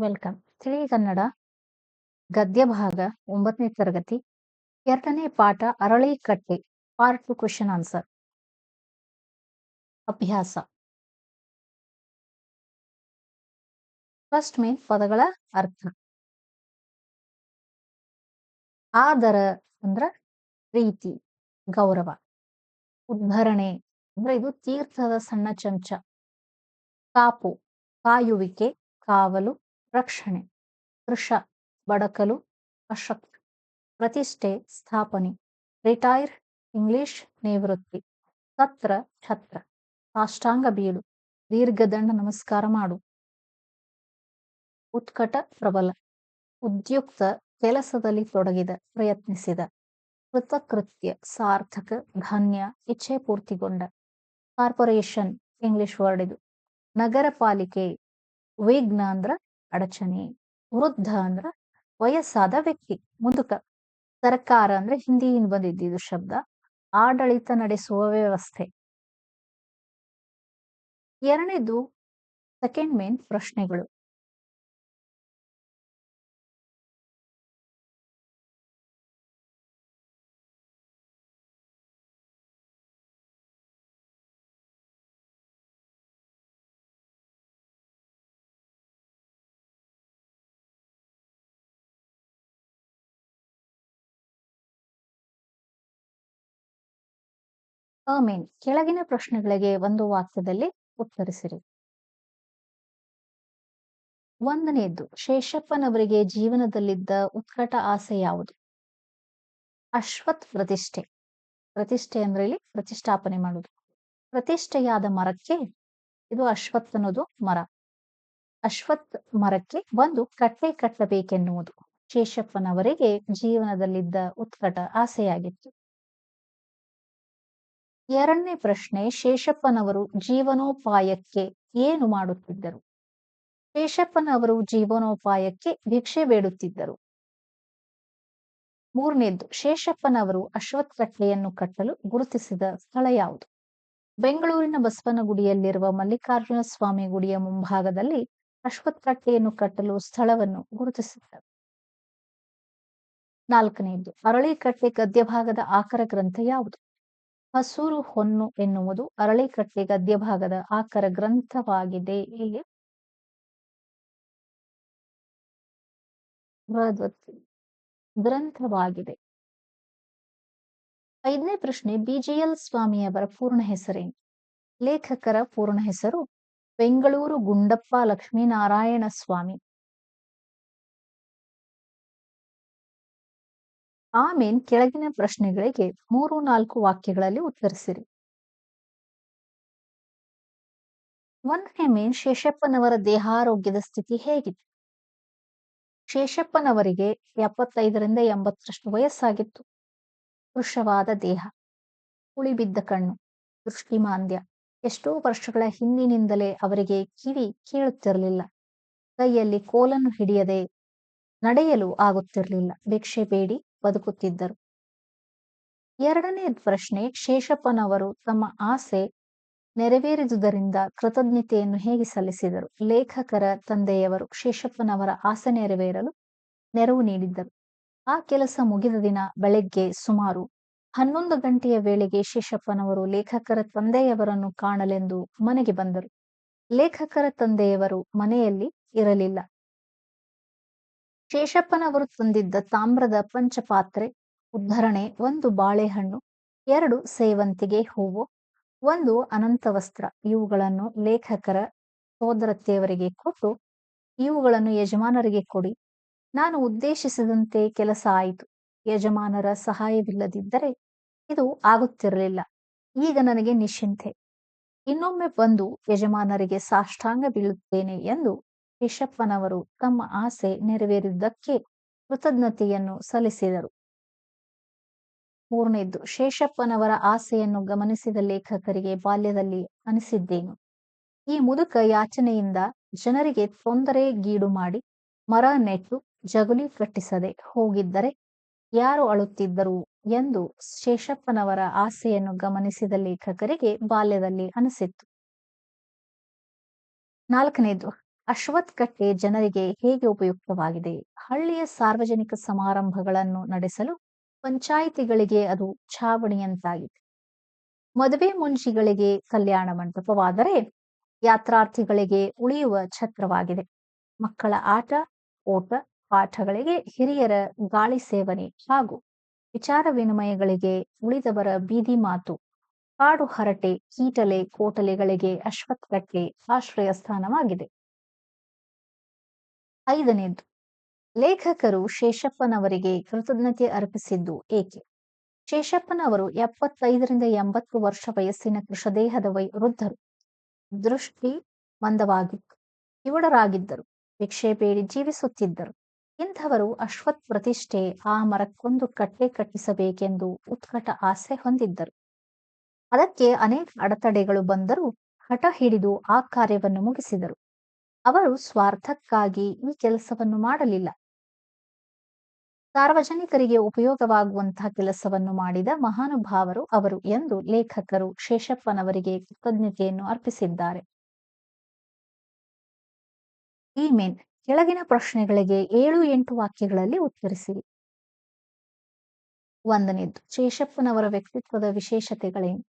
Welcome. ತಿಳಿ ಕನ್ನಡ, ಗದ್ಯ ಭಾಗ ಒಂಬತ್ತನೇ ತರಗತಿ, ಎರಡನೇ ಪಾಠ Arali Katte part two question answer ಅಭ್ಯಾಸ. ಫಸ್ಟ್ ಮೇನ್ ಪದಗಳ ಅರ್ಥ. ಆದರ ಅಂದ್ರ ಪ್ರೀತಿ, ಗೌರವ. ಉದ್ಧರಣೆ ಅಂದ್ರೆ ಇದು ತೀರ್ಥದ ಸಣ್ಣ ಚಮಚ. ಕಾಪು, ಕಾಯುವಿಕೆ, ಕಾವಲು ರಕ್ಷಣೆ, ಕೃಷ, ಬಡಕಲು, ಅಶಕ್ತ, ಪ್ರತಿಷ್ಠೆ, ಸ್ಥಾಪನೆ ರಿಟೈರ್ ಇಂಗ್ಲಿಷ್ ನಿವೃತ್ತಿ, ಸತ್ರ, ಛತ್ರ, ಸಾಷ್ಟಾಂಗ ಬೀಳು, ದೀರ್ಘದಂಡ ನಮಸ್ಕಾರ ಮಾಡು. ಉತ್ಕಟ ಪ್ರಬಲ, ಉದ್ಯುಕ್ತ ಕೆಲಸದಲ್ಲಿ ತೊಡಗಿದ, ಪ್ರಯತ್ನಿಸಿದ, ಕೃತಕೃತ್ಯ, ಸಾರ್ಥಕ, ಧನ್ಯ, ಇಚ್ಛೆ ಪೂರ್ತಿಗೊಂಡ, ಕಾರ್ಪೊರೇಷನ್, ಇಂಗ್ಲಿಷ್ ವರ್ಡ್ ಇದು ನಗರ ಪಾಲಿಕೆ ವಿಘ್ನ ಅಂದ್ರ ಅಡಚಣೆ, ವೃದ್ಧ ಅಂದ್ರ ವಯಸ್ಸಾದ ವ್ಯಕ್ತಿ, ಮುದುಕ ಸರ್ಕಾರ ಅಂದ್ರೆ ಹಿಂದಿಯಿಂದ ಬಂದಿದ್ದು ಶಬ್ದ, ಆಡಳಿತ ನಡೆಸುವ ವ್ಯವಸ್ಥೆ. ಎರಡನೇದು ಸೆಕೆಂಡ್ ಮೇನ್ ಪ್ರಶ್ನೆಗಳು. ಮೇನ್ ಕೆಳಗಿನ ಪ್ರಶ್ನೆಗಳಿಗೆ ಒಂದು ವಾಕ್ಯದಲ್ಲಿ ಉತ್ತರಿಸಿರಿ. ಒಂದನೆಯದ್ದು, ಶೇಷಪ್ಪನವರಿಗೆ ಜೀವನದಲ್ಲಿದ್ದ ಉತ್ಕಟ ಆಸೆ ಯಾವುದು? ಅಶ್ವತ್ ಪ್ರತಿಷ್ಠೆ. ಪ್ರತಿಷ್ಠೆ ಅಂದ್ರೆ ಇಲ್ಲಿ ಪ್ರತಿಷ್ಠಾಪನೆ ಮಾಡುದು ಪ್ರತಿಷ್ಠೆಯಾದ ಮರಕ್ಕೆ ಇದು ಅಶ್ವತ್ ಅನ್ನೋದು ಮರ. ಅಶ್ವತ್ ಮರಕ್ಕೆ ಒಂದು ಕಟ್ಟೆ ಕಟ್ಟಬೇಕೆನ್ನುವುದು. ಶೇಷಪ್ಪನವರಿಗೆ ಜೀವನದಲ್ಲಿದ್ದ ಉತ್ಕಟ ಆಸೆಯಾಗಿತ್ತು. ಎರಡನೇ ಪ್ರಶ್ನೆ, ಶೇಷಪ್ಪನವರು ಜೀವನೋಪಾಯಕ್ಕೆ ಏನು ಮಾಡುತ್ತಿದ್ದರು? ಶೇಷಪ್ಪನವರು ಜೀವನೋಪಾಯಕ್ಕೆ ಭಿಕ್ಷೆ ಬೇಡುತ್ತಿದ್ದರು. ಮೂರನೇದ್ದು, ಶೇಷಪ್ಪನವರು ಅಶ್ವಥ್ ಕಟ್ಟೆಯನ್ನು ಕಟ್ಟಲು ಗುರುತಿಸಿದ ಸ್ಥಳ ಯಾವುದು? ಬೆಂಗಳೂರಿನ ಬಸವನಗುಡಿಯಲ್ಲಿರುವ ಮಲ್ಲಿಕಾರ್ಜುನ ಸ್ವಾಮಿ ಗುಡಿಯ ಮುಂಭಾಗದಲ್ಲಿ ಅಶ್ವಥ್ ಕಟ್ಟೆಯನ್ನು ಕಟ್ಟಲು ಸ್ಥಳವನ್ನು ಗುರುತಿಸಿದ್ದರು ನಾಲ್ಕನೆಯದ್ದು ಅರಳಿಕಟ್ಟೆ ಗದ್ಯಭಾಗದ ಆಕರ ಗ್ರಂಥ ಯಾವುದು? ಹಸೂರು ಹೊನ್ನು ಎನ್ನುವುದು ಅರಳಿಕಟ್ಟೆ ಗದ್ಯಭಾಗದ ಆಕರ ಗ್ರಂಥವಾಗಿದೆ. ಇಲ್ಲಿ ಗ್ರಂಥವಾಗಿದೆ. ಐದನೇ ಪ್ರಶ್ನೆ, ಬಿಜಿಎಲ್ ಸ್ವಾಮಿಯವರ ಪೂರ್ಣ ಹೆಸರೇನು? ಲೇಖಕರ ಪೂರ್ಣ ಹೆಸರು, ಬೆಂಗಳೂರು ಗುಂಡಪ್ಪ ಲಕ್ಷ್ಮೀನಾರಾಯಣ ಸ್ವಾಮಿ. ಆಮೇನ್ ಕೆಳಗಿನ ಪ್ರಶ್ನೆಗಳಿಗೆ ಮೂರು ನಾಲ್ಕು ವಾಕ್ಯಗಳಲ್ಲಿ ಉತ್ತರಿಸಿರಿ. ಒಂದನೇ ಮೇನ್ ಶೇಷಪ್ಪನವರ ದೇಹಾರೋಗ್ಯದ ಸ್ಥಿತಿ ಹೇಗಿತ್ತು ಶೇಷಪ್ಪನವರಿಗೆ ಎಪ್ಪತ್ತೈದರಿಂದ ಎಂಬತ್ತರಷ್ಟು ವಯಸ್ಸಾಗಿತ್ತು. ವೃಷವಾದ ದೇಹ, ಉಳಿಬಿದ್ದ ಕಣ್ಣು, ದೃಷ್ಟಿಮಾಂದ್ಯ, ಎಷ್ಟೋ ವರ್ಷಗಳ ಹಿಂದಿನಿಂದಲೇ ಅವರಿಗೆ ಕಿವಿ ಕೇಳುತ್ತಿರಲಿಲ್ಲ. ಕೈಯಲ್ಲಿ ಕೋಲನ್ನು ಹಿಡಿಯದೆ ನಡೆಯಲು ಆಗುತ್ತಿರಲಿಲ್ಲ. ಭಿಕ್ಷೆ ಬೇಡಿ ಬದುಕುತ್ತಿದ್ದರು. ಎರಡನೇ ಪ್ರಶ್ನೆ, ಶೇಷಪ್ಪನವರು ತಮ್ಮ ಆಸೆ ನೆರವೇರಿದುದರಿಂದ ಕೃತಜ್ಞತೆಯನ್ನು ಹೇಗೆ ಸಲ್ಲಿಸಿದರು? ಲೇಖಕರ ತಂದೆಯವರು ಶೇಷಪ್ಪನವರ ಆಸೆ ನೆರವೇರಲು ನೆರವು ನೀಡಿದ್ದರು. ಆ ಕೆಲಸ ಮುಗಿದ ದಿನ ಬೆಳಗ್ಗೆ ಸುಮಾರು ಹನ್ನೊಂದು ಗಂಟೆಯ ವೇಳೆಗೆ ಶೇಷಪ್ಪನವರು ಲೇಖಕರ ತಂದೆಯವರನ್ನು ಕಾಣಲೆಂದು ಮನೆಗೆ ಬಂದರು. ಲೇಖಕರ ತಂದೆಯವರು ಮನೆಯಲ್ಲಿ ಇರಲಿಲ್ಲ. ಶೇಷಪ್ಪನವರು ತಂದಿದ್ದ ತಾಮ್ರದ ಪಂಚಪಾತ್ರೆ, ಉದ್ಧರಣೆ, ಒಂದು ಬಾಳೆಹಣ್ಣು, ಎರಡು ಸೇವಂತಿಗೆ ಹೂವು, ಒಂದು ಅನಂತ ವಸ್ತ್ರ. ಇವುಗಳನ್ನು ಲೇಖಕರ ಸೋದರತ್ತೆಯವರಿಗೆ ಕೊಟ್ಟು, ಇವುಗಳನ್ನು ಯಜಮಾನರಿಗೆ ಕೊಡಿ. ನಾನು ಉದ್ದೇಶಿಸಿದಂತೆ ಕೆಲಸ ಆಯಿತು. ಯಜಮಾನರ ಸಹಾಯವಿಲ್ಲದಿದ್ದರೆ ಇದು ಆಗುತ್ತಿರಲಿಲ್ಲ. ಈಗ ನನಗೆ ನಿಶ್ಚಿಂತೆ. ಇನ್ನೊಮ್ಮೆ ಬಂದು ಯಜಮಾನರಿಗೆ ಸಾಷ್ಟಾಂಗ ಬೀಳುತ್ತೇನೆ ಎಂದು ಶೇಷಪ್ಪನವರು ತಮ್ಮ ಆಸೆ ನೆರವೇರಿದ್ದಕ್ಕೆ ಕೃತಜ್ಞತೆಯನ್ನು ಸಲ್ಲಿಸಿದರು. ಮೂರನೇದ್ದು ಶೇಷಪ್ಪನವರ ಆಸೆಯನ್ನು ಗಮನಿಸಿದ ಲೇಖಕರಿಗೆ ಬಾಲ್ಯದಲ್ಲಿ ಅನಿಸಿದ್ದೇನು? ಈ ಮುದುಕ ಯಾಚನೆಯಿಂದ ಜನರಿಗೆ ತೊಂದರೆ ಗೀಡು ಮಾಡಿ ಮರ ನೆಟ್ಟು ಜಗುಲಿ ಕಟ್ಟಿಸದೆ ಹೋಗಿದ್ದರೆ ಯಾರು ಅಳುತ್ತಿದ್ದರು ಎಂದು ಶೇಷಪ್ಪನವರ ಆಸೆಯನ್ನು ಗಮನಿಸಿದ ಲೇಖಕರಿಗೆ ಬಾಲ್ಯದಲ್ಲಿ ಅನಿಸಿತ್ತು. ನಾಲ್ಕನೇದು ಅಶ್ವತ್ಥ್ ಕಟ್ಟೆ ಜನರಿಗೆ ಹೇಗೆ ಉಪಯುಕ್ತವಾಗಿದೆ? ಹಳ್ಳಿಯ ಸಾರ್ವಜನಿಕ ಸಮಾರಂಭಗಳನ್ನು ನಡೆಸಲು ಪಂಚಾಯಿತಿಗಳಿಗೆ ಅದು ಛಾವಣಿಯಂತಾಗಿದೆ. ಮದುವೆ ಮುಂಜಿಗಳಿಗೆ ಕಲ್ಯಾಣ ಮಂಟಪವಾದರೆ ಯಾತ್ರಾರ್ಥಿಗಳಿಗೆ ಉಳಿಯುವ ಛತ್ರವಾಗಿದೆ. ಮಕ್ಕಳ ಆಟ, ಓಟ, ಪಾಠಗಳಿಗೆ ಹಿರಿಯರ ಗಾಳಿ ಸೇವನೆ ಹಾಗೂ ವಿಚಾರ ವಿನಿಮಯಗಳಿಗೆ ಉಳಿದವರ ಬೀದಿ ಮಾತು, ಕಾಡು ಹರಟೆ, ಕೀಟಲೆ, ಕೋಟಲೆಗಳಿಗೆ ಅಶ್ವತ್ಥಕಕ್ಕೆ ಆಶ್ರಯ ಸ್ಥಾನವಾಗಿದೆ ಐದನೇದ್ದು ಲೇಖಕರು ಶೇಷಪ್ಪನವರಿಗೆ ಕೃತಜ್ಞತೆ ಅರ್ಪಿಸಿದ್ದು ಏಕೆ? ಶೇಷಪ್ಪನವರು ಎಪ್ಪತ್ತೈದರಿಂದ ಎಂಬತ್ತು ವರ್ಷ ವಯಸ್ಸಿನ ಕೃಷದೇಹದ ವೈ ವೃದ್ಧರು. ದೃಷ್ಟಿ ಮಂದವಾಗಿತ್ತು. ಇವಡರಾಗಿದ್ದರು ಭಿಕ್ಷೆ ಬೇಡಿ ಜೀವಿಸುತ್ತಿದ್ದರು. ಇಂಥವರು ಅಶ್ವತ್ ಪ್ರತಿಷ್ಠೆ ಆ ಮರಕ್ಕೊಂದು ಕಟ್ಟೆ ಕಟ್ಟಿಸಬೇಕೆಂದು ಉತ್ಕಟ ಆಸೆ ಹೊಂದಿದ್ದರು. ಅದಕ್ಕೆ ಅನೇಕ ಅಡೆತಡೆಗಳು ಬಂದರೂ ಹಠ ಹಿಡಿದು ಆ ಕಾರ್ಯವನ್ನು ಮುಗಿಸಿದರು. ಅವರು ಸ್ವಾರ್ಥಕ್ಕಾಗಿ ಈ ಕೆಲಸವನ್ನು ಮಾಡಲಿಲ್ಲ. ಸಾರ್ವಜನಿಕರಿಗೆ ಉಪಯೋಗವಾಗುವಂತಹ ಕೆಲಸವನ್ನು ಮಾಡಿದ ಮಹಾನುಭಾವರು ಅವರು ಎಂದು ಲೇಖಕರು ಶೇಷಪ್ಪನವರಿಗೆ ಕೃತಜ್ಞತೆಯನ್ನು ಅರ್ಪಿಸಿದ್ದಾರೆ. ಇಮೇಲ್ ಕೆಳಗಿನ ಪ್ರಶ್ನೆಗಳಿಗೆ ಏಳು ಎಂಟು ವಾಕ್ಯಗಳಲ್ಲಿ ಉತ್ತರಿಸಿರಿ ಒಂದನೇದು, ಶೇಷಪ್ಪನವರ ವ್ಯಕ್ತಿತ್ವದ ವಿಶೇಷತೆಗಳೇನು?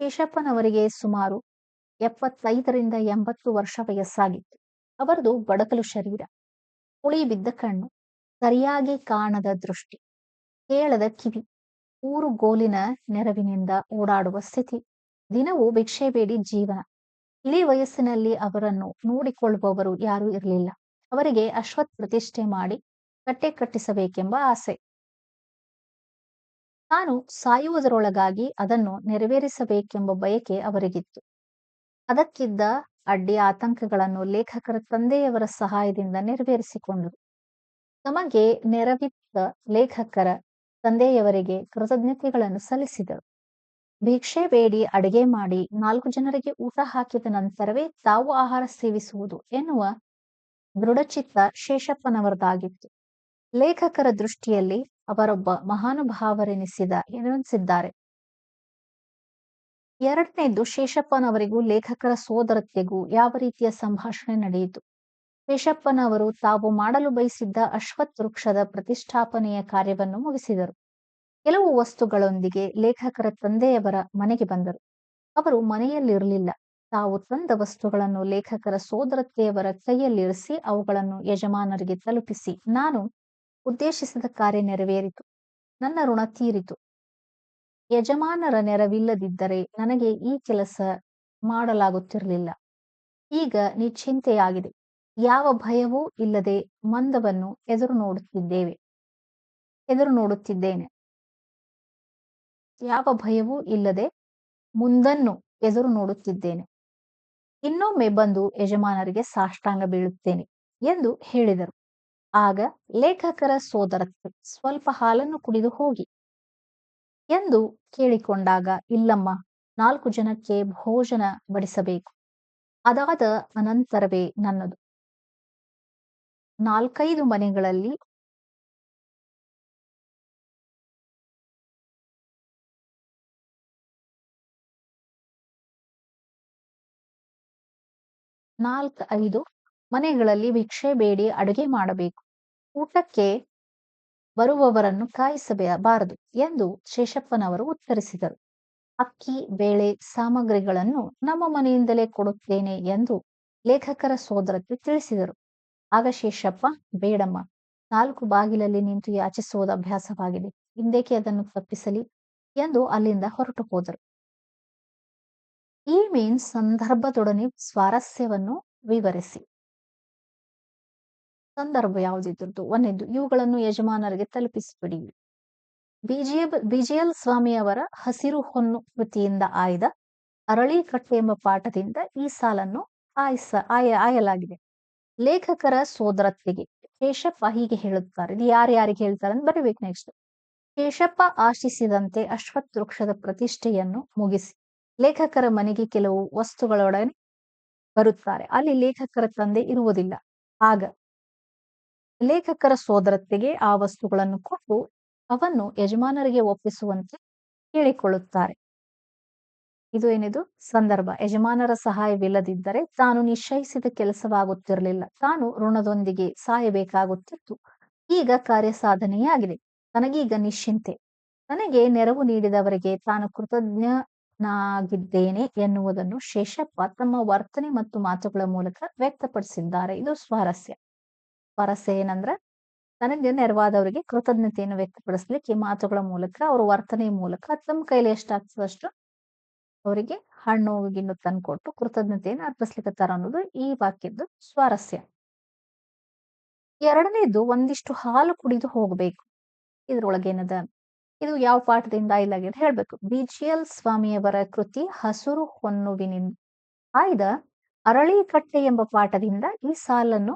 ಶೇಷಪ್ಪನವರಿಗೆ ಸುಮಾರು ಎಪ್ಪತ್ತೈದರಿಂದ ಎಂಬತ್ತು ವರ್ಷ ವಯಸ್ಸಾಗಿತ್ತು. ಅವರದು ಬಡಕಲು ಶರೀರ. ಹುಳಿ ಬಿದ್ದ ಕಣ್ಣು, ಸರಿಯಾಗಿ ಕಾಣದ ದೃಷ್ಟಿ, ಕೇಳದ ಕಿವಿ, ಊರು ಗೋಲಿನ ನೆರವಿನಿಂದ ಓಡಾಡುವ ಸ್ಥಿತಿ, ದಿನವೂ ಭಿಕ್ಷೆ ಬೇಡಿ ಜೀವನ. ಇಳಿ ವಯಸ್ಸಿನಲ್ಲಿ ಅವರನ್ನು ನೋಡಿಕೊಳ್ಳುವವರು ಯಾರೂ ಇರಲಿಲ್ಲ. ಅವರಿಗೆ ಅಶ್ವತ್ ಪ್ರತಿಷ್ಠೆ ಮಾಡಿ ಕಟ್ಟೆ ಕಟ್ಟಿಸಬೇಕೆಂಬ ಆಸೆ. ತಾನು ಸಾಯುವುದರೊಳಗಾಗಿ ಅದನ್ನು ನೆರವೇರಿಸಬೇಕೆಂಬ ಬಯಕೆ ಅವರಿಗಿತ್ತು. ಅದಕ್ಕಿದ್ದ ಅಡ್ಡಿ ಆತಂಕಗಳನ್ನು ಲೇಖಕರ ತಂದೆಯವರ ಸಹಾಯದಿಂದ ನೆರವೇರಿಸಿಕೊಂಡರು. ತಮಗೆ ನೆರವಿತ್ತ ಲೇಖಕರ ತಂದೆಯವರಿಗೆ ಕೃತಜ್ಞತೆಗಳನ್ನು ಸಲ್ಲಿಸಿದರು. ಭಿಕ್ಷೆ ಬೇಡಿ, ಅಡಿಗೆ ಮಾಡಿ, ನಾಲ್ಕು ಜನರಿಗೆ ಊಟ ಹಾಕಿದ ನಂತರವೇ ತಾವು ಆಹಾರ ಸೇವಿಸುವುದು ಎನ್ನುವ ದೃಢಚಿತ್ತ ಶೇಷಪ್ಪನವರದಾಗಿತ್ತು. ಲೇಖಕರ ದೃಷ್ಟಿಯಲ್ಲಿ ಅವರೊಬ್ಬ ಮಹಾನುಭಾವರೆನಿಸಿದ ಎನಿಸಿದ್ದಾರೆ. ಎರಡನೇದು ಶೇಷಪ್ಪನವರಿಗೂ ಲೇಖಕರ ಸೋದರತ್ತೆಗೂ ಯಾವ ರೀತಿಯ ಸಂಭಾಷಣೆ ನಡೆಯಿತು? ಶೇಷಪ್ಪನವರು ತಾವು ಮಾಡಲು ಬಯಸಿದ್ದ ಅಶ್ವತ್ ವೃಕ್ಷದ ಪ್ರತಿಷ್ಠಾಪನೆಯ ಕಾರ್ಯವನ್ನು ಮುಗಿಸಿದರು. ಕೆಲವು ವಸ್ತುಗಳೊಂದಿಗೆ ಲೇಖಕರ ತಂದೆಯವರ ಮನೆಗೆ ಬಂದರು. ಅವರು ಮನೆಯಲ್ಲಿರಲಿಲ್ಲ. ತಾವು ತಂದ ವಸ್ತುಗಳನ್ನು ಲೇಖಕರ ಸೋದರತ್ತೆಯವರ ಕೈಯಲ್ಲಿರಿಸಿ ಅವುಗಳನ್ನು ಯಜಮಾನರಿಗೆ ತಲುಪಿಸಿ. ನಾನು ಉದ್ದೇಶಿಸಿದ ಕಾರ್ಯ ನೆರವೇರಿತು. ನನ್ನ ಋಣ ತೀರಿತು. ಯಜಮಾನರ ನೆರವಿಲ್ಲದಿದ್ದರೆ ನನಗೆ ಈ ಕೆಲಸ ಮಾಡಲಾಗುತ್ತಿರಲಿಲ್ಲ. ಈಗ ನಿಶ್ಚಿಂತೆಯಾಗಿದೆ. ಯಾವ ಭಯವೂ ಇಲ್ಲದೆ ಮಂದವನ್ನು ಎದುರು ನೋಡುತ್ತಿದ್ದೇವೆ. ಎದುರು ನೋಡುತ್ತಿದ್ದೇನೆ. ಯಾವ ಭಯವೂ ಇಲ್ಲದೆ ಮುಂದನ್ನು ಎದುರು ನೋಡುತ್ತಿದ್ದೇನೆ. ಇನ್ನೊಮ್ಮೆ ಬಂದು ಯಜಮಾನರಿಗೆ ಸಾಷ್ಟಾಂಗ ಬೀಳುತ್ತೇನೆ ಎಂದು ಹೇಳಿದರು. ಆಗ ಲೇಖಕರ ಸೋದರತ್ತೆ ಸ್ವಲ್ಪ ಹಾಲನ್ನು ಕುಡಿದು ಹೋಗಿ ಎಂದು ಕೇಳಿಕೊಂಡಾಗ, ಇಲ್ಲಮ್ಮ, ನಾಲ್ಕು ಜನಕ್ಕೆ ಭೋಜನ ಬಡಿಸಬೇಕು. ಅದಾದ ಅನಂತರವೇ ನನ್ನದು. ನಾಲ್ಕೈದು ಮನೆಗಳಲ್ಲಿ ನಾಲ್ಕು ಐದು ಮನೆಗಳಲ್ಲಿ ಭಿಕ್ಷೆ ಬೇಡಿ ಅಡುಗೆ ಮಾಡಬೇಕು. ಊಟಕ್ಕೆ ಬರುವವರನ್ನು ಕಾಯಿಸಬಾರದು ಎಂದು ಶೇಷಪ್ಪನವರು ಉತ್ತರಿಸಿದರು. ಅಕ್ಕಿ, ಬೇಳೆ, ಸಾಮಗ್ರಿಗಳನ್ನು ನಮ್ಮ ಮನೆಯಿಂದಲೇ ಕೊಡುತ್ತೇನೆ ಎಂದು ಲೇಖಕರ ಸೋದರಕ್ಕೆ ತಿಳಿಸಿದರು. ಆಗ ಶೇಷಪ್ಪ, ಬೇಡಮ್ಮ, ನಾಲ್ಕು ಬಾಗಿಲಲ್ಲಿ ನಿಂತು ಯಾಚಿಸುವುದು ಅಭ್ಯಾಸವಾಗಿದೆ, ಹಿಂದೇಕೆ ಅದನ್ನು ತಪ್ಪಿಸಲಿ ಎಂದು ಅಲ್ಲಿಂದ ಹೊರಟು ಹೋದರು. ಈ ಮೀನ್ ಸಂದರ್ಭದೊಡನೆ ಸ್ವಾರಸ್ಯವನ್ನು ವಿವರಿಸಿ. ಸಂದರ್ಭ ಯಾವುದಿದ್ರದ್ದು? ಒಂದನೇದು, ಇವುಗಳನ್ನು ಯಜಮಾನರಿಗೆ ತಲುಪಿಸಿಬಿಡಿ. ಬಿಜಿಯ ಬಿಜಿಯಲ್ ಸ್ವಾಮಿಯವರ ಹಸಿರು ಹೊನ್ನು ಕೃತಿಯಿಂದ ಆಯ್ದ ಅರಳಿಕಟ್ಟೆ ಎಂಬ ಪಾಠದಿಂದ ಈ ಸಾಲನ್ನು ಆಯ್ಸ, ಆಯ, ಆಯಲಾಗಿದೆ. ಲೇಖಕರ ಸೋದರತ್ತೆಗೆ ಕೇಶಪ್ಪ ಹೀಗೆ ಹೇಳುತ್ತಾರೆ. ಇದು ಯಾರ್ಯಾರಿಗೆ ಹೇಳ್ತಾರೆ ಅಂತ ಬರೀಬೇಕು ನೆಕ್ಸ್ಟ್ ಕೇಶಪ್ಪ ಆಶಿಸಿದಂತೆ ಅಶ್ವತ್ ವೃಕ್ಷದ ಪ್ರತಿಷ್ಠೆಯನ್ನು ಮುಗಿಸಿ ಲೇಖಕರ ಮನೆಗೆ ಕೆಲವು ವಸ್ತುಗಳೊಡನೆ ಬರುತ್ತಾರೆ. ಅಲ್ಲಿ ಲೇಖಕರ ತಂದೆ ಇರುವುದಿಲ್ಲ. ಆಗ ಲೇಖಕರ ಸೋದರತ್ತೆಗೆ ಆ ವಸ್ತುಗಳನ್ನು ಕೊಟ್ಟು ಅವನ್ನು ಯಜಮಾನರಿಗೆ ಒಪ್ಪಿಸುವಂತೆ ಕೇಳಿಕೊಳ್ಳುತ್ತಾರೆ. ಇದು ಏನಿದು? ಸಂದರ್ಭ. ಯಜಮಾನರ ಸಹಾಯವಿಲ್ಲದಿದ್ದರೆ ತಾನು ನಿಶ್ಚಯಿಸಿದ ಕೆಲಸವಾಗುತ್ತಿರಲಿಲ್ಲ. ತಾನು ಋಣದೊಂದಿಗೆ ಸಾಯಬೇಕಾಗುತ್ತಿತ್ತು. ಈಗ ಕಾರ್ಯ ಸಾಧನೆಯಾಗಿದೆ ತನಗೀಗ ನಿಶ್ಚಿಂತೆ. ನನಗೆ ನೆರವು ನೀಡಿದವರಿಗೆ ತಾನು ಕೃತಜ್ಞನಾಗಿದ್ದೇನೆ ಎನ್ನುವುದನ್ನು ಶೇಷಪ್ಪ ತಮ್ಮ ವರ್ತನೆ ಮತ್ತು ಮಾತುಗಳ ಮೂಲಕ ವ್ಯಕ್ತಪಡಿಸಿದ್ದಾರೆ. ಇದು ಸ್ವಾರಸ್ಯ. ಸ್ವಾರಸ್ಯ ಏನಂದ್ರ ನನಗೆ ನೆರವಾದವರಿಗೆ ಕೃತಜ್ಞತೆಯನ್ನು ವ್ಯಕ್ತಪಡಿಸ್ಲಿಕ್ಕೆ ಮಾತುಗಳ ಮೂಲಕ, ಅವ್ರ ವರ್ತನೆ ಮೂಲಕ ತಮ್ಮ ಕೈಲಿ ಎಷ್ಟಾಗ್ತದಷ್ಟು ಅವರಿಗೆ ಹಣ್ಣು, ಗಿಣ್ಣು ತಂದ್ಕೊಟ್ಟು ಕೃತಜ್ಞತೆಯನ್ನು ಅರ್ಪಿಸ್ಲಿಕ್ಕತ್ತಾರ ಅನ್ನೋದು ಈ ವಾಕ್ಯದ್ದು ಸ್ವಾರಸ್ಯ. ಎರಡನೇದು ಒಂದಿಷ್ಟು ಹಾಲು ಕುಡಿದು ಹೋಗ್ಬೇಕು. ಇದ್ರೊಳಗೆ ಏನದ? ಇದು ಯಾವ ಪಾಠದಿಂದ ಇಲ್ಲಾಗಿದೆ ಹೇಳ್ಬೇಕು. ಬಿಜಿಎಲ್ ಸ್ವಾಮಿಯವರ ಕೃತಿ ಹಸುರು ಹೊನ್ನುವಿನಿಂದ. ಆಯ್ದ? ಅರಳಿಕಟ್ಟೆ ಎಂಬ ಪಾಠದಿಂದ ಈ ಸಾಲನ್ನು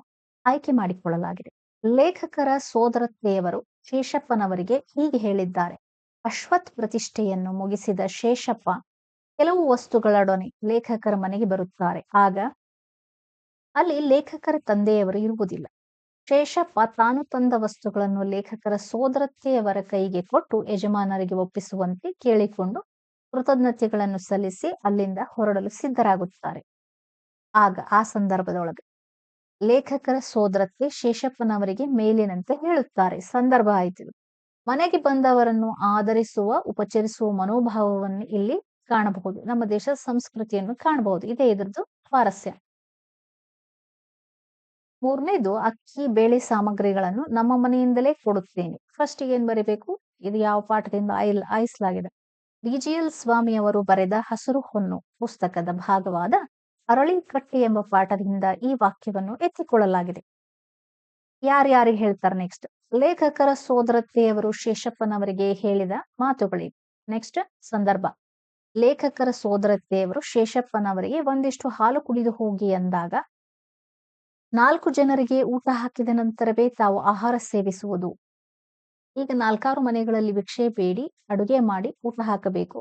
ಆಯ್ಕೆ ಮಾಡಿಕೊಳ್ಳಲಾಗಿದೆ. ಲೇಖಕರ ಸೋದರತ್ತೆಯವರು ಶೇಷಪ್ಪನವರಿಗೆ ಹೀಗೆ ಹೇಳಿದ್ದಾರೆ. ಅಶ್ವತ್ ಪ್ರತಿಷ್ಠೆಯನ್ನು ಮುಗಿಸಿದ ಶೇಷಪ್ಪ ಕೆಲವು ವಸ್ತುಗಳೊಡನೆ ಲೇಖಕರ ಮನೆಗೆ ಬರುತ್ತಾರೆ. ಆಗ ಅಲ್ಲಿ ಲೇಖಕರ ತಂದೆಯವರು ಇರುವುದಿಲ್ಲ. ಶೇಷಪ್ಪ ತಾನು ತಂದ ವಸ್ತುಗಳನ್ನು ಲೇಖಕರ ಸೋದರತ್ತೆಯವರ ಕೈಗೆ ಕೊಟ್ಟು ಯಜಮಾನರಿಗೆ ಒಪ್ಪಿಸುವಂತೆ ಕೇಳಿಕೊಂಡು ಕೃತಜ್ಞತೆಗಳನ್ನು ಸಲ್ಲಿಸಿ ಅಲ್ಲಿಂದ ಹೊರಡಲು ಸಿದ್ಧರಾಗುತ್ತಾರೆ. ಆಗ ಆ ಸಂದರ್ಭದೊಳಗೆ ಲೇಖಕರ ಸೋದರತ್ತೆ ಶೇಷಪ್ಪನವರಿಗೆ ಮೇಲಿನಂತೆ ಹೇಳುತ್ತಾರೆ. ಸಂದರ್ಭ ಆಯ್ತು. ಮನೆಗೆ ಬಂದವರನ್ನು ಆಧರಿಸುವ, ಉಪಚರಿಸುವ ಮನೋಭಾವವನ್ನು ಇಲ್ಲಿ ಕಾಣಬಹುದು. ನಮ್ಮ ದೇಶದ ಸಂಸ್ಕೃತಿಯನ್ನು ಕಾಣಬಹುದು. ಇದೇ ಇದರದ್ದು ಸ್ವಾರಸ್ಯ ಮೂರನೇದು, ಅಕ್ಕಿ, ಬೇಳೆ ಸಾಮಗ್ರಿಗಳನ್ನು ನಮ್ಮ ಮನೆಯಿಂದಲೇ ಕೊಡುತ್ತೇನೆ. ಫಸ್ಟ್ ಏನ್ ಬರಿಬೇಕು? ಇದು ಯಾವ ಪಾಠದಿಂದ ಆಯ್ಲ್, ಆಯಿಸಲಾಗಿದೆ? ಡಿಜಿಎಲ್ ಸ್ವಾಮಿಯವರು ಬರೆದ ಹಸಿರು ಹೊನ್ನು, ಪುಸ್ತಕದ ಭಾಗವಾದ ಅರಳಿಕಟ್ಟೆ ಎಂಬ ಪಾಠದಿಂದ ಈ ವಾಕ್ಯವನ್ನು ಎತ್ತಿಕೊಳ್ಳಲಾಗಿದೆ. ಯಾರ್ಯಾರಿಗೆ ಹೇಳ್ತಾರೆ ನೆಕ್ಸ್ಟ್ ಲೇಖಕರ ಸೋದರತೆಯವರು ಶೇಷಪ್ಪನವರಿಗೆ ಹೇಳಿದ ಮಾತುಗಳಿವೆ ನೆಕ್ಸ್ಟ್ ಸಂದರ್ಭ. ಲೇಖಕರ ಸೋದರತೆಯವರು ಶೇಷಪ್ಪನವರಿಗೆ ಒಂದಿಷ್ಟು ಹಾಲು ಕುಡಿದು ಹೋಗಿ ಅಂದಾಗ, ನಾಲ್ಕು ಜನರಿಗೆ ಊಟ ಹಾಕಿದ ನಂತರವೇ ತಾವು ಆಹಾರ ಸೇವಿಸುವುದು. ಈಗ ನಾಲ್ಕಾರು ಮನೆಗಳಲ್ಲಿ ಭಿಕ್ಷೆ ಬೇಡಿ, ಅಡುಗೆ ಮಾಡಿ ಊಟ ಹಾಕಬೇಕು.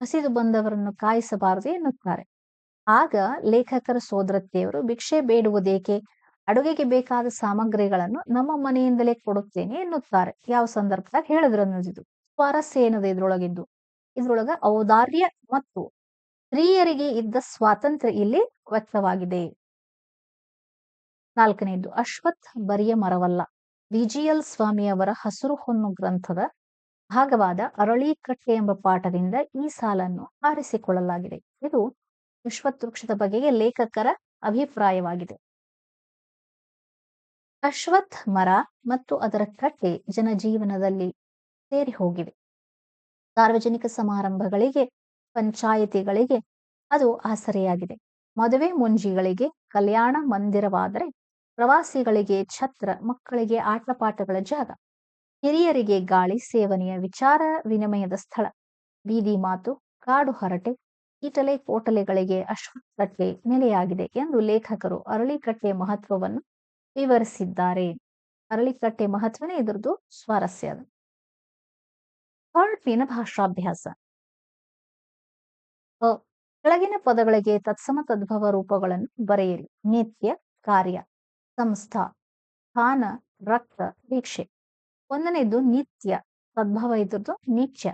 ಹಸಿದು ಬಂದವರನ್ನು ಕಾಯಿಸಬಾರದು ಎನ್ನುತ್ತಾರೆ. ಆಗ ಲೇಖಕರ ಸೋದರತ್ತೆಯವರು ಭಿಕ್ಷೆ ಬೇಡುವುದೇಕೆ? ಅಡುಗೆಗೆ ಬೇಕಾದ ಸಾಮಗ್ರಿಗಳನ್ನು ನಮ್ಮ ಮನೆಯಿಂದಲೇ ಕೊಡುತ್ತೇನೆ ಎನ್ನುತ್ತಾರೆ. ಯಾವ ಸಂದರ್ಭದಾಗ ಹೇಳಿದ್ರು ಅನ್ನೋದಿದು. ಸ್ವಾರಸ್ಯ ಏನದ ಇದ್ರೊಳಗಿದ್ದು. ಇದ್ರೊಳಗ ಔದಾರ್ಯ ಮತ್ತು ಸ್ತ್ರೀಯರಿಗೆ ಇದ್ದ ಸ್ವಾತಂತ್ರ್ಯ ಇಲ್ಲಿ ವ್ಯಕ್ತವಾಗಿದೆ. ನಾಲ್ಕನೇದು ಅಶ್ವತ್ ಬರಿಯ ಮರವಲ್ಲ. ವಿಜಿಎಲ್ ಸ್ವಾಮಿಯವರ ಹಸಿರು ಹೊನ್ನು ಗ್ರಂಥದ ಭಾಗವಾದ ಅರಳಿಕಟ್ಟೆ ಎಂಬ ಪಾಠದಿಂದ ಈ ಸಾಲನ್ನು ಆರಿಸಿಕೊಳ್ಳಲಾಗಿದೆ. ಇದು ಅಶ್ವತ್ ವೃಕ್ಷದ ಬಗೆಗೆ ಲೇಖಕರ ಅಭಿಪ್ರಾಯವಾಗಿದೆ. ಅಶ್ವತ್ ಮರ ಮತ್ತು ಅದರ ಕಟ್ಟೆ ಜನಜೀವನದಲ್ಲಿ ಸೇರಿ ಹೋಗಿವೆ. ಸಾರ್ವಜನಿಕ ಸಮಾರಂಭಗಳಿಗೆ, ಪಂಚಾಯಿತಿಗಳಿಗೆ ಅದು ಆಸರೆಯಾಗಿದೆ. ಮದುವೆ ಮುಂಜಿಗಳಿಗೆ ಕಲ್ಯಾಣ ಮಂದಿರವಾದರೆ ಪ್ರವಾಸಿಗಳಿಗೆ ಛತ್ರ, ಮಕ್ಕಳಿಗೆ ಆಟಪಾಠಗಳ ಜಾಗ. ಹಿರಿಯರಿಗೆ ಗಾಳಿ ಸೇವನೆಯ ವಿಚಾರ ವಿನಿಮಯದ ಸ್ಥಳ. ಬೀದಿ ಮಾತು, ಕಾಡು ಹರಟೆ ಕೀಟಲೆ ಕೋಟಲೆಗಳಿಗೆ ಅಶ್ವತ್ಥಕಟ್ಟೆ ನೆಲೆಯಾಗಿದೆ ಎಂದು ಲೇಖಕರು ಅರಳಿಕಟ್ಟೆ ಮಹತ್ವವನ್ನು ವಿವರಿಸಿದ್ದಾರೆ. ಅರಳಿಕಟ್ಟೆ ಮಹತ್ವನೇ ಇದರದು ಸ್ವಾರಸ್ಯ. ಹೊರಟಿನ ಭಾಷಾಭ್ಯಾಸ. ಕೆಳಗಿನ ಪದಗಳಿಗೆ ತತ್ಸಮ ತದ್ಭವ ರೂಪಗಳನ್ನು ಬರೆಯಿರಿ. ನಿತ್ಯ, ಕಾರ್ಯ, ಸಂಸ್ಥಾ, ಸ್ಥಾನ, ರಕ್ತ ಭಿಕ್ಷೆ ಒಂದನೇದು ನಿತ್ಯ, ತದ್ಭವ ಇದ್ರದ್ದು ನಿತ್ಯ.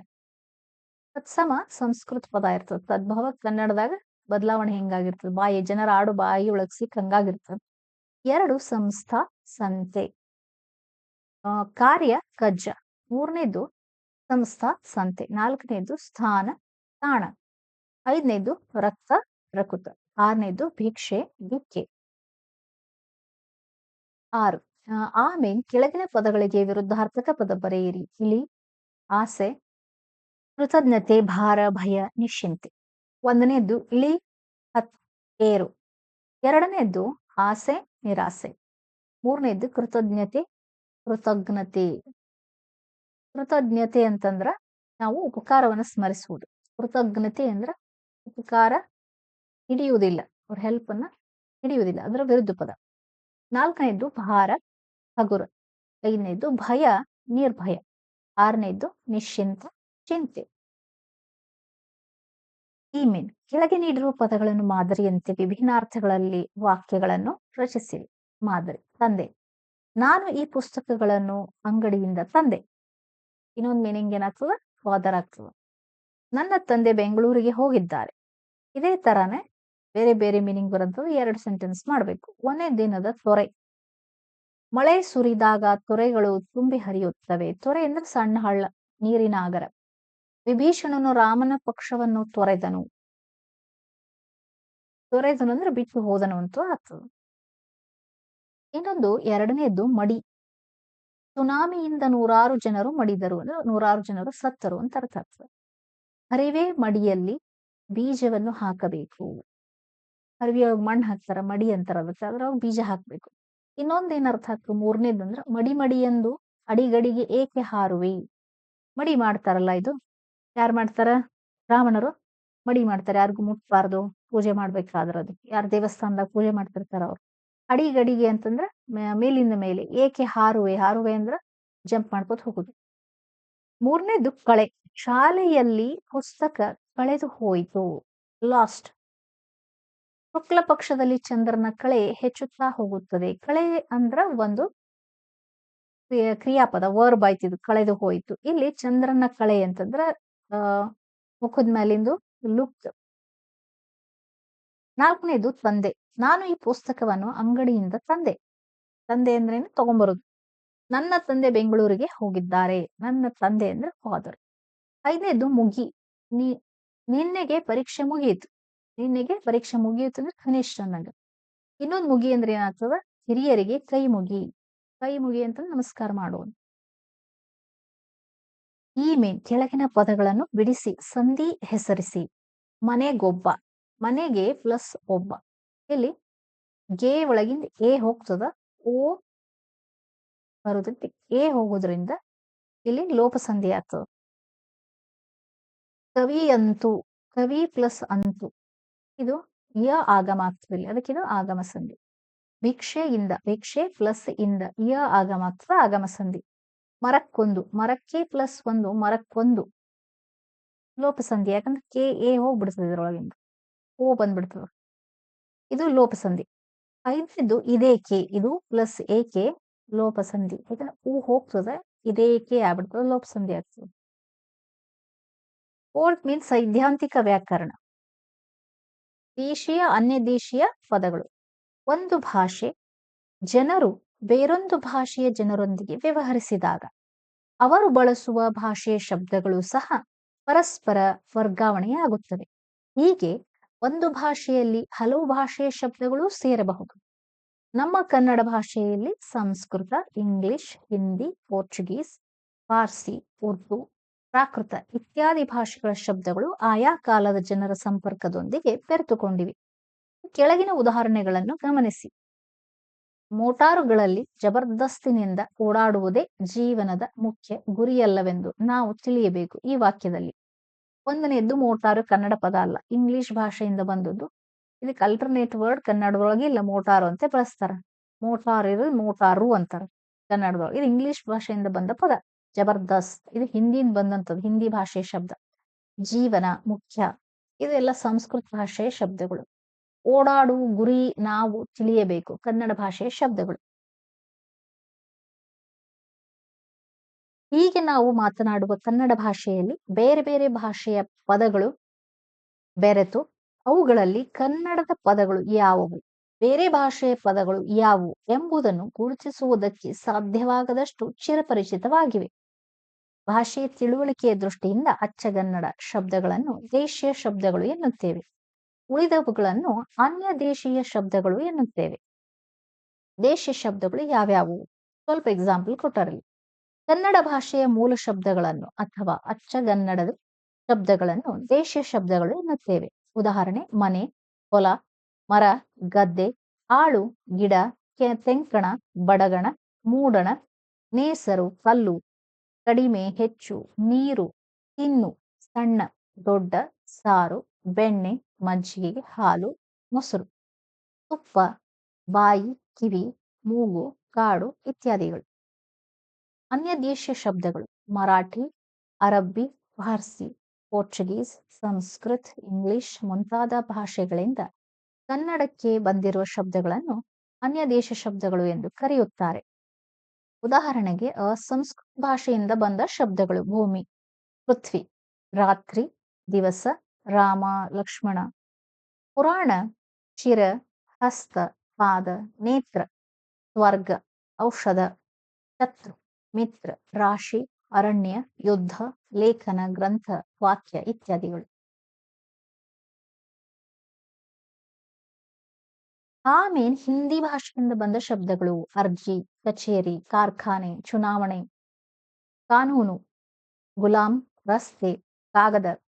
ತತ್ಸಮ ಸಂಸ್ಕೃತ ಪದ ಇರ್ತದ. ತದ್ಭವ ಕನ್ನಡದಾಗ ಬದಲಾವಣೆ ಹೆಂಗಾಗಿರ್ತದ. ಬಾಯಿ, ಜನರ ಆಡು ಬಾಯಿ ಒಳಗ್ ಸಿಕ್ ಹಂಗಾಗಿರ್ತದ. ಎರಡು ಸಂಸ್ಥಾ, ಸಂತೆ. ಕಾರ್ಯ, ಕಜ್ಜ. ಮೂರನೇದು ಸಂಸ್ಥಾ, ಸಂತೆ. ನಾಲ್ಕನೇದು ಸ್ಥಾನ, ತಾಣ. ಐದನೇದು ರಕ್ತ, ಪ್ರಕೃತ. ಆರನೇದು ಭಿಕ್ಷೆ ಭಿಕ್ಕೆ ಆರು. ಆಮೇಲೆ ಕೆಳಗಿನ ಪದಗಳಿಗೆ ವಿರುದ್ಧಾರ್ಥಕ ಪದ ಬರೆಯಿರಿ. ಇಲಿ ಆಸೆ ಕೃತಜ್ಞತೆ, ಭಾರ, ಭಯ, ನಿಶ್ಚಿಂತೆ. ಒಂದನೇದ್ದು ಇಳಿ ಹತ್ ಏರು. ಎರಡನೇದ್ದು ಆಸೆ, ನಿರಾಸೆ. ಮೂರನೇದ್ದು ಕೃತಜ್ಞತೆ ಕೃತಜ್ಞತೆ. ಕೃತಜ್ಞತೆ ಅಂತಂದ್ರ ನಾವು ಉಪಕಾರವನ್ನು ಸ್ಮರಿಸುವುದು. ಕೃತಜ್ಞತೆ ಅಂದ್ರ ಉಪಕಾರ ಹಿಡಿಯುವುದಿಲ್ಲ. ಅವ್ರ ಹೆಲ್ಪ್ ಅನ್ನ ಹಿಡಿಯುವುದಿಲ್ಲ. ಅದರ ವಿರುದ್ಧ ಪದ. ನಾಲ್ಕನೇದ್ದು ಭಾರ, ಹಗುರ. ಐದನೇದ್ದು ಭಯ, ನಿರ್ಭಯ. ಆರನೇದ್ದು ನಿಶ್ಚಿಂತ. ಚಿಂತೆ ಇಮೇನ್ ಕೆಳಗೆ ನೀಡಿರುವ ಪದಗಳನ್ನು ಮಾದರಿಯಂತೆ ವಿಭಿನ್ನ ಅರ್ಥಗಳಲ್ಲಿ ವಾಕ್ಯಗಳನ್ನು ರಚಿಸಿ. ಮಾದರಿ, ತಂದೆ. ನಾನು ಈ ಪುಸ್ತಕಗಳನ್ನು ಅಂಗಡಿಯಿಂದ ತಂದೆ. ಇನ್ನೊಂದು ಮೀನಿಂಗ್ ಏನಾಗ್ತದ? ಫಾದರ್ ಆಗ್ತದ. ನನ್ನ ತಂದೆ ಬೆಂಗಳೂರಿಗೆ ಹೋಗಿದ್ದಾರೆ. ಇದೇ ತರಾನೇ ಬೇರೆ ಬೇರೆ ಮೀನಿಂಗ್ ಬರೋದು ಎರಡು ಸೆಂಟೆನ್ಸ್ ಮಾಡಬೇಕು. ಒಂದೇ ದಿನದ ತೊರೆ. ಮಳೆ ಸುರಿದಾಗ ತೊರೆಗಳು ತುಂಬಿ ಹರಿಯುತ್ತವೆ. ತೊರೆ ಅಂದ್ರೆ ಸಣ್ಣ ಹಳ್ಳ, ನೀರಿನ ಆಗರ. ವಿಭೀಷಣನು ರಾಮನ ಪಕ್ಷವನ್ನು ತೊರೆದನು. ತೊರೆದನು ಅಂದ್ರೆ ಬಿಟ್ಟು ಹೋದನು ಅಂತ ಆತ ಇನ್ನೊಂದು ಎರಡನೇದ್ದು ಮಡಿ. ಸುನಾಮಿಯಿಂದ ನೂರಾರು ಜನರು ಮಡಿದರು. ಅಂದ್ರೆ ನೂರಾರು ಜನರು ಸತ್ತರು ಅಂತ ಅರ್ಥ. ಆಗ್ತದೆ ಹರಿವೆ ಮಡಿಯಲ್ಲಿ ಬೀಜವನ್ನು ಹಾಕಬೇಕು. ಹರಿವೆಯೊಳಗೆ ಮಣ್ಣು ಹಾಕ್ತಾರ, ಮಡಿ ಅಂತಾರ ಅದಕ್ಕೆ ಅದ್ರೊಳಗೆ ಬೀಜ ಹಾಕ್ಬೇಕು. ಇನ್ನೊಂದೇನ ಅರ್ಥ ಆಗ್ತದೆ ಮೂರನೇದು ಅಂದ್ರೆ ಮಡಿ ಮಡಿ ಎಂದು ಅಡಿಗಡಿಗೆ ಏಕೆ ಹಾರುವೆ? ಮಡಿ ಮಾಡ್ತಾರಲ್ಲ ಇದು? ಯಾರು ಮಾಡ್ತಾರ? ಬ್ರಾಹ್ಮಣರು ಮಡಿ ಮಾಡ್ತಾರೆ. ಯಾರಿಗೂ ಮುಟ್ಬಾರ್ದು, ಪೂಜೆ ಮಾಡ್ಬೇಕಾದ್ರ ಅದಕ್ಕೆ. ಯಾರು ದೇವಸ್ಥಾನದಾಗ ಪೂಜೆ ಮಾಡ್ತಿರ್ತಾರ ಅವ್ರು. ಅಡಿಗಡಿಗೆ ಅಂತಂದ್ರೆ ಮೇಲಿಂದ ಮೇಲೆ. ಏಕೆ ಹಾರುವೆ? ಹಾರುವೆ ಅಂದ್ರ ಜಂಪ್ ಮಾಡ್ಕೋತ ಹೋಗುದು. ಮೂರನೇದು ಕಳೆ. ಶಾಲೆಯಲ್ಲಿ ಪುಸ್ತಕ ಕಳೆದು ಹೋಯಿತು. ಲಾಸ್ಟ್. ಶುಕ್ಲ ಪಕ್ಷದಲ್ಲಿ ಚಂದ್ರನ ಕಳೆ ಹೆಚ್ಚುತ್ತಾ ಹೋಗುತ್ತದೆ. ಕಳೆ ಅಂದ್ರ ಒಂದು ಕ್ರಿಯಾಪದ, ವರ್ಬ್ ಆಯ್ತಿದು. ಕಳೆದು ಹೋಯಿತು. ಇಲ್ಲಿ ಚಂದ್ರನ ಕಳೆ ಅಂತಂದ್ರ ಆ, ಮುಖದ ಮೇಲಿಂದು ಲುಕ್. ನಾಲ್ಕನೇದು ತಂದೆ. ನಾನು ಈ ಪುಸ್ತಕವನ್ನು ಅಂಗಡಿಯಿಂದ ತಂದೆ. ತಂದೆ ಅಂದ್ರೇನು ತಗೊಂಬರುದು. ನನ್ನ ತಂದೆ ಬೆಂಗಳೂರಿಗೆ ಹೋಗಿದ್ದಾರೆ. ನನ್ನ ತಂದೆ ಅಂದ್ರೆ ಫಾದರ್ ಐದನೇದು ಮುಗಿ. ನೀ, ನಿನ್ನೆಗೆ ಪರೀಕ್ಷೆ ಮುಗಿಯಿತು. ನಿನ್ನೆಗೆ ಪರೀಕ್ಷೆ ಮುಗಿಯಿತು ಅಂದ್ರೆ ಕನಿಷ್ಠ ಅನ್ನಂಗ ಇನ್ನೊಂದು ಮುಗಿ ಅಂದ್ರೆ ಏನಾಗ್ತದ? ಹಿರಿಯರಿಗೆ ಕೈ ಮುಗಿ. ಕೈ ಮುಗಿ ಅಂತ ನಮಸ್ಕಾರ ಮಾಡೋದು ಈ ಮೇನ್ ಕೆಳಗಿನ ಪದಗಳನ್ನು ಬಿಡಿಸಿ, ಸಂಧಿ ಹೆಸರಿಸಿ. ಮನೆಗೊಬ್ಬ ಮನೆಗೆ ಪ್ಲಸ್ ಒಬ್ಬ. ಇಲ್ಲಿ ಗೆ ಒಳಗಿಂದ ಎ ಹೋಗ್ತದ, ಓ ಬರುದಕ್ಕೆ ಎ ಹೋಗೋದ್ರಿಂದ ಇಲ್ಲಿ ಲೋಪಸಂಧಿ ಆಗ್ತದ. ಕವಿ ಅಂತು, ಕವಿ ಪ್ಲಸ್ ಅಂತು. ಇದು ಯ ಆಗಮ ಆಗ್ತದೆ ಇಲ್ಲಿ. ಇದು ಆಗಮ ಸಂಧಿ. ಭಿಕ್ಷೆಯಿಂದ, ಭಿಕ್ಷೆ ಪ್ಲಸ್ ಇಂದ, ಯ ಆಗಮ ಆಗ್ತದ, ಆಗಮ ಸಂಧಿ. ಮರಕ್ಕೊಂದು. ಮರಕ್ಕೆ ಪ್ಲಸ್ ಒಂದು, ಮರಕ್ಕೊಂದು. ಲೋಪಸಂಧಿ. ಯಾಕಂದ್ರೆ ಕೆ ಎ ಹೋಗ್ಬಿಡ್ತದೆ ಇದ್ರೊಳಗಿಂದ. ಓ ಬಂದ್ಬಿಡ್ತದ. ಇದು ಲೋಪಸಂಧಿ. ಐದನೇದು ಇದೇಕೆ ಇದು ಪ್ಲಸ್ ಎ ಕೆ ಲೋಪಸಂಧಿ. ಯಾಕಂದ್ರೆ ಹೂ ಹೋಗ್ತದೆ, ಇದೇ ಕೆ ಆಗ್ಬಿಡ್ತದೆ, ಲೋಪಸಂಧಿ ಆಗ್ತದೆ. ಫೋರ್ತ್ ಮೀನ್ ಸೈದ್ಧಾಂತಿಕ ವ್ಯಾಕರಣ. ದೇಶೀಯ ಅನ್ಯ ದೇಶೀಯ ಪದಗಳು. ಒಂದು ಭಾಷೆ ಜನರು ಬೇರೊಂದು ಭಾಷೆಯ ಜನರೊಂದಿಗೆ ವ್ಯವಹರಿಸಿದಾಗ ಅವರು ಬಳಸುವ ಭಾಷೆಯ ಶಬ್ದಗಳು ಸಹ ಪರಸ್ಪರ ವರ್ಗಾವಣೆಯಾಗುತ್ತವೆ. ಹೀಗೆ ಒಂದು ಭಾಷೆಯಲ್ಲಿ ಹಲವು ಭಾಷೆಯ ಶಬ್ದಗಳು ಸೇರಬಹುದು. ನಮ್ಮ ಕನ್ನಡ ಭಾಷೆಯಲ್ಲಿ Sanskrit, English, Hindi, Portuguese, Farsi, Urdu, Prakrit ಇತ್ಯಾದಿ ಭಾಷೆಗಳ ಶಬ್ದಗಳು ಆಯಾ ಕಾಲದ ಜನರ ಸಂಪರ್ಕದೊಂದಿಗೆ ಬೆರೆತುಕೊಂಡಿವೆ. ಕೆಳಗಿನ ಉದಾಹರಣೆಗಳನ್ನು ಗಮನಿಸಿ. ಮೋಟಾರುಗಳಲ್ಲಿ ಜಬರ್ದಸ್ತಿನಿಂದ ಓಡಾಡುವುದೇ ಜೀವನದ ಮುಖ್ಯ ಗುರಿಯಲ್ಲವೆಂದು ನಾವು ತಿಳಿಯಬೇಕು ಈ ವಾಕ್ಯದಲ್ಲಿ. ಒಂದನೆಯದ್ದು ಮೋಟಾರು ಕನ್ನಡ ಪದ ಅಲ್ಲ, ಇಂಗ್ಲಿಷ್ ಭಾಷೆಯಿಂದ ಬಂದದ್ದು. ಇದಕ್ಕೆ ಅಲ್ಟರ್ನೇಟ್ ವರ್ಡ್ ಕನ್ನಡದೊಳಗೆ ಇಲ್ಲ, ಮೋಟಾರು ಅಂತ ಬಳಸ್ತಾರ. ಮೋಟಾರ್ ಇರೋದು ಮೋಟಾರು ಅಂತಾರ ಕನ್ನಡದೊಳಗೆ. ಇದು ಇಂಗ್ಲಿಷ್ ಭಾಷೆಯಿಂದ ಬಂದ ಪದ. ಜಬರ್ದಸ್ತ್, ಇದು ಹಿಂದಿಯಿಂದ ಬಂದಂತದ್ದು ಹಿಂದಿ ಭಾಷೆಯ ಶಬ್ದ. ಜೀವನ ಮುಖ್ಯ. ಇದೆಲ್ಲ ಸಂಸ್ಕೃತ ಭಾಷೆಯ ಶಬ್ದಗಳು. ಓಡಾಡು ಗುರಿ ನಾವು ತಿಳಿಯಬೇಕು. ಕನ್ನಡ ಭಾಷೆಯ ಶಬ್ದಗಳು. ಹೀಗೆ ನಾವು ಮಾತನಾಡುವ ಕನ್ನಡ ಭಾಷೆಯಲ್ಲಿ ಬೇರೆ ಬೇರೆ ಭಾಷೆಯ ಪದಗಳು ಬೆರೆತು ಅವುಗಳಲ್ಲಿ ಕನ್ನಡದ ಪದಗಳು ಯಾವುವು? ಬೇರೆ ಭಾಷೆಯ ಪದಗಳು ಯಾವುವು ಎಂಬುದನ್ನು ಗುರುತಿಸುವುದಕ್ಕೆ ಸಾಧ್ಯವಾಗದಷ್ಟು ಚಿರಪರಿಚಿತವಾಗಿವೆ. ಭಾಷೆಯ ತಿಳುವಳಿಕೆಯ ದೃಷ್ಟಿಯಿಂದ ಅಚ್ಚಗನ್ನಡ ಶಬ್ದಗಳನ್ನು ದೇಶೀಯ ಶಬ್ದಗಳು ಎನ್ನುತ್ತೇವೆ. ಉಳಿದವುಗಳನ್ನು ಅನ್ಯ ದೇಶೀಯ ಶಬ್ದಗಳು ಎನ್ನುತ್ತೇವೆ. ದೇಶೀಯ ಶಬ್ದಗಳು ಯಾವ್ಯಾವು? ಸ್ವಲ್ಪ ಎಕ್ಸಾಂಪಲ್ ಕೊಟ್ಟರಲ್ಲಿ. ಕನ್ನಡ ಭಾಷೆಯ ಮೂಲ ಶಬ್ದಗಳನ್ನು ಅಥವಾ ಅಚ್ಚಗನ್ನಡದ ಶಬ್ದಗಳನ್ನು ದೇಶೀಯ ಶಬ್ದಗಳು ಎನ್ನುತ್ತೇವೆ. ಉದಾಹರಣೆ, ಮನೆ, ಹೊಲ, ಮರ, ಗದ್ದೆ, ಆಳು, ಗಿಡ ತೆಂಕಣ, ಬಡಗಣ, ಮೂಡಣ, ನೇಸರು, ಕಲ್ಲು, ಕಡಿಮೆ, ಹೆಚ್ಚು, ನೀರು, ತಿನ್ನು, ಸಣ್ಣ, ದೊಡ್ಡ, ಸಾರು, ಬೆಣ್ಣೆ ಮಜ್ಜಿಗೆ ಹಾಲು ಮೊಸರು ತುಪ್ಪ ಬಾಯಿ ಕಿವಿ ಮೂಗು ಕಾಡು ಇತ್ಯಾದಿಗಳು ಅನ್ಯ ದೇಶೀಯ ಶಬ್ದಗಳು ಮರಾಠಿ ಅರಬ್ಬಿ ಫಾರ್ಸಿ ಪೋರ್ಚುಗೀಸ್ ಸಂಸ್ಕೃತ್ ಇಂಗ್ಲಿಷ್ ಮುಂತಾದ ಭಾಷೆಗಳಿಂದ ಕನ್ನಡಕ್ಕೆ ಬಂದಿರುವ ಶಬ್ದಗಳನ್ನು ಅನ್ಯ ದೇಶ ಶಬ್ದಗಳು ಎಂದು ಕರೆಯುತ್ತಾರೆ ಉದಾಹರಣೆಗೆ ಸಂಸ್ಕೃತ ಭಾಷೆಯಿಂದ ಬಂದ ಶಬ್ದಗಳು ಭೂಮಿ ಪೃಥ್ವಿ ರಾತ್ರಿ ದಿವಸ ರಾಮ, ಲಕ್ಷ್ಮಣ, ಪುರಾಣ ಚಿರ ಹಸ್ತ, ಪಾದ, ನೇತ್ರ, ಸ್ವರ್ಗ, ಔಷಧ, ಶತ್ರು, ಮಿತ್ರ, ರಾಶಿ, ಅರಣ್ಯ, ಯುದ್ಧ, ಲೇಖನ, ಗ್ರಂಥ, ವಾಕ್ಯ ಇತ್ಯಾದಿಗಳು. ಆಮೇನ್ ಹಿಂದಿ ಭಾಷೆಯಿಂದ ಬಂದ ಶಬ್ದಗಳು ಅರ್ಜಿ, ಕಚೇರಿ, ಕಾರ್ಖಾನೆ, ಚುನಾವಣೆ, ಕಾನೂನು, ಗುಲಾಂ, ರಸ್ತೆ, ಕಾಗದ.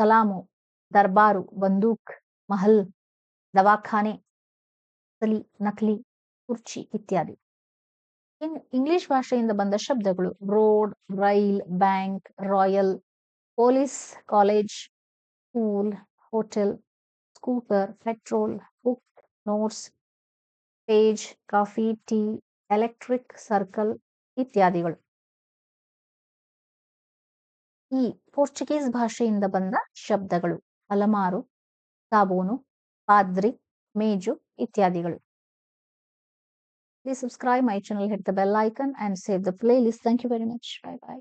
ಸಲಾಮು, ದರ್ಬಾರು, ಬಂದೂಕ್, ಮಹಲ್, ದವಾಖಾನೆ, ಸಲಿ, ನಕಲಿ, ಕುರ್ಚಿ ಇತ್ಯಾದಿ. ಇನ್ ಇಂಗ್ಲಿಷ್ ಭಾಷೆಯಿಂದ ಬಂದ ಶಬ್ದಗಳು road, rail, bank, royal, police, college, school, hotel, scooter, petrol, book, notes, page, coffee, tea, electric, circle ಇತ್ಯಾದಿಗಳು. ಈ ಪೋರ್ಚುಗೀಸ್ ಭಾಷೆಯಿಂದ ಬಂದ ಶಬ್ದಗಳು ಅಲಮಾರು ಸಾಬೂನು ಪಾದ್ರಿ ಮೇಜು ಇತ್ಯಾದಿಗಳು Please subscribe my channel, hit the bell icon and save the playlist. Thank you very much. Bye bye.